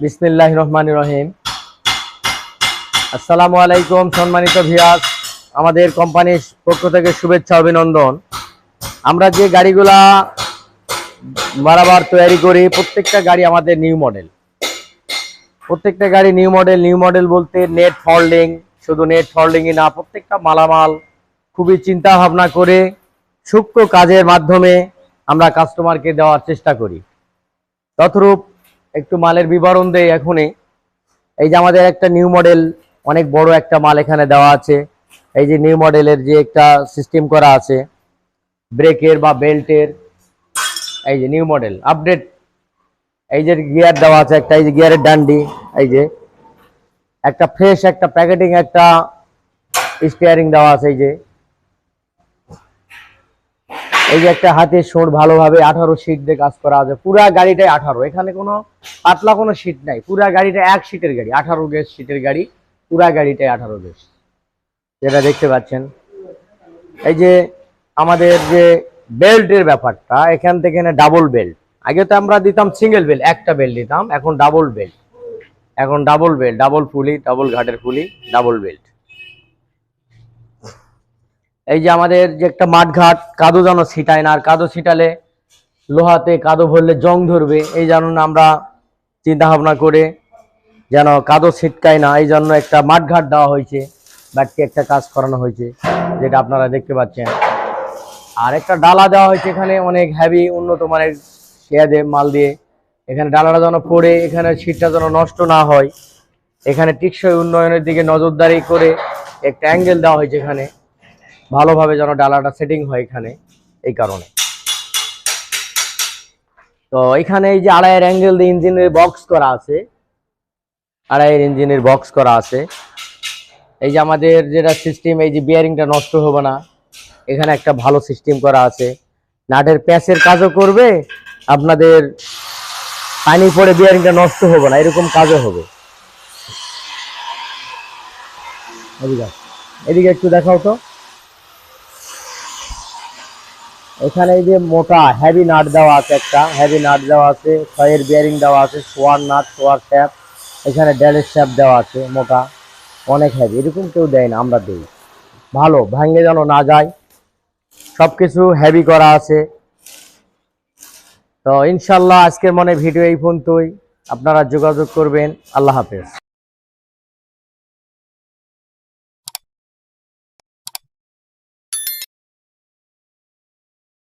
বিসমিল্লাহ রহমান রহিম। আসসালামু আলাইকুম সম্মানিত ভিয়াস আমাদের কোম্পানির পক্ষ থেকে শুভেচ্ছা, অভিনন্দন। আমরা যে গাড়িগুলা বারবার তৈরি করি, প্রত্যেকটা গাড়ি আমাদের নিউ মডেল। প্রত্যেকটা গাড়ি নিউ মডেল নিউ মডেল বলতে নেট ফল্ডিং, শুধু নেট ফল্ডিংই না, প্রত্যেকটা মালামাল খুবই চিন্তা ভাবনা করে সূক্ষ্ম কাজের মাধ্যমে আমরা কাস্টমারকে দেওয়ার চেষ্টা করি। তথরূপ একটু মালের বিবরণ দেয় এখনই। এই যে আমাদের একটা নিউ মডেল অনেক বড় একটা মাল এখানে দেওয়া আছে। এই যে নিউ মডেলের যে একটা সিস্টেম করা আছে ব্রেকের বা বেল্টের এই যে নিউ মডেল আপডেট এই যে গিয়ার দেওয়া আছে একটা, এই যে গিয়ারের ডান্ডি, এই যে। একটা ফ্রেশ একটা প্যাকেটিং একটা স্টিয়ারিং দেওয়া আছে, এই যে। এই যে একটা হাতের সোঁড় ভালোভাবে আঠারো সিট দিয়ে কাজ করা আছে। পুরা গাড়িটাই আঠারো। এখানে কোনো পাতলা কোনো সিট নাই। পুরা গাড়িটা এক সিটের গাড়ি। আঠারো গেজ সিটের গাড়ি। পুরা গাড়িটাই আঠারো গেজ যেটা দেখতে পাচ্ছেন। এই যে আমাদের যে বেল্টের ব্যাপারটা, এখান থেকে ডাবল বেল্ট আগে তো আমরা দিতাম সিঙ্গেল বেল্ট একটা বেল্ট দিতাম, এখন ডাবল বেল্ট এখন double belt double fully double ঘাটের ফুলি ডাবল বেল্ট এই যে আমাদের যে একটা মাঠঘাট, কাদো যেন ছিটায় না, আর কাদো ছিটালে লোহাতে কাদো ভরলে জং ধরবে, এই জন্য আমরা চিন্তা ভাবনা করে যেন কাদো ছিটকায় না, এই জন্য একটা মাঠঘাট দেওয়া হয়েছে ব্যাটকে একটা কাজ করানো হয়েছে, যেটা আপনারা দেখতে পাচ্ছেন। আর একটা ডালা দেওয়া হয়েছে এখানে, অনেক হ্যাভি উন্নত মানের শেয়া দিয়ে মাল দিয়ে। এখানে ডালাটা যেন পড়ে, এখানে সিটটা যেন নষ্ট না হয়। এখানে টিকসই উন্নয়নের দিকে নজরদারি করে একটা অ্যাঙ্গেল দেওয়া হয়েছে এখানে। ভালোভাবে যেন ডালাটা সেটিং হয় এখানে, এই কারণে। তো এখানে এই যে আড়াইয়ের অ্যাঙ্গেল দিয়ে ইঞ্জিনের বক্স করা আছে, আড়াইয়ের ইঞ্জিনের বক্স করা আছে। এই যে আমাদের যেটা সিস্টেম এই যে বিয়ারিংটা নষ্ট হবে না, এখানে একটা ভালো সিস্টেম করা আছে। নাটের প্যাচের কাজও করবে, আপনাদের পানি পড়ে বিয়ারিংটা নষ্ট হবে না, এরকম কাজও হবে। এদিকে একটু দেখাও তো। এখানে এই যে মোটা হেভি নাট দেওয়া আছে একটা হেভি নাট দেওয়া আছে, ছয়ের বিয়ারিং দেওয়া আছে, সোয়ার নাট সোয়ার শ্যাপ এখানে ড্যালের শ্যাপ দেওয়া আছে, মোটা, অনেক হেভি এরকম কেউ দেয় না, আমরা দিই। ভালো ভাঙে যেন না যায় সব কিছু হেভি করা আছে। তো ইনশাল্লাহ আজকের মনে ভিডিও এই ফোন পর্যন্তই, আপনারা যোগাযোগ করবেন, আল্লাহ হাফেজ।